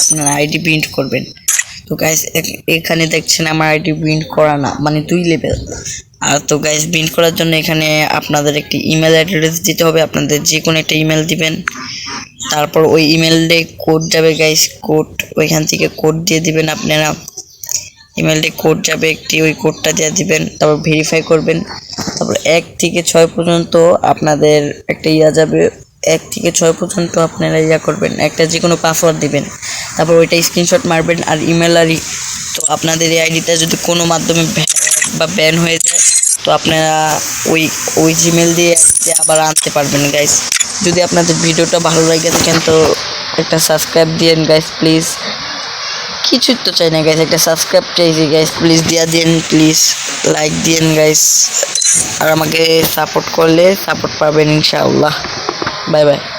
আপনার ID print করবেন। তো গাইস এখানে দেখছেন আমার আইডি প্রিন্ট করা না মানে দুই লেভেল আর তো গাইস প্রিন্ট করার জন্য এখানে আপনাদের একটি ইমেল অ্যাড্রেস দিতে হবে। আপনাদের যে কোনো একটা ইমেল দিবেন। তারপর ওই ইমেলে কোড যাবে গাইস কোড ওইখান থেকে কোড দিয়ে দিবেন আপনারা। ইমেলটি কোড যাবে একটি, ওই কোডটা দিয়ে দিবেন। তারপর ভেরিফাই করবেন। তারপর এক থেকে ছয় পর্যন্ত আপনাদের একটা ইয়া যাবে। এক থেকে ছয় পর্যন্ত আপনারা ইয়া করবেন, একটা যে কোনো পাসওয়ার্ড দিবেন। তারপর ওইটা স্ক্রিনশট মারবেন আর ইমেল আর তো আপনাদের এই আইডিটা যদি কোনো মাধ্যমে বা ব্যান হয়ে যায়, তো আপনারা ওই ওই জিমেল দিয়ে আবার আনতে পারবেন গাইস যদি আপনাদের ভিডিওটা ভালো লাগে থাকেন, তো একটা সাবস্ক্রাইব দিয়েন গাইস প্লিজ কিছুই তো চাই না গাইস একটা সাবস্ক্রাইব চাইছি গাইস প্লিজ দিয়া দিন প্লিজ লাইক দিন গাইস আর আমাকে সাপোর্ট করলে সাপোর্ট পাবেন ইনশাআল্লাহ। Bye bye.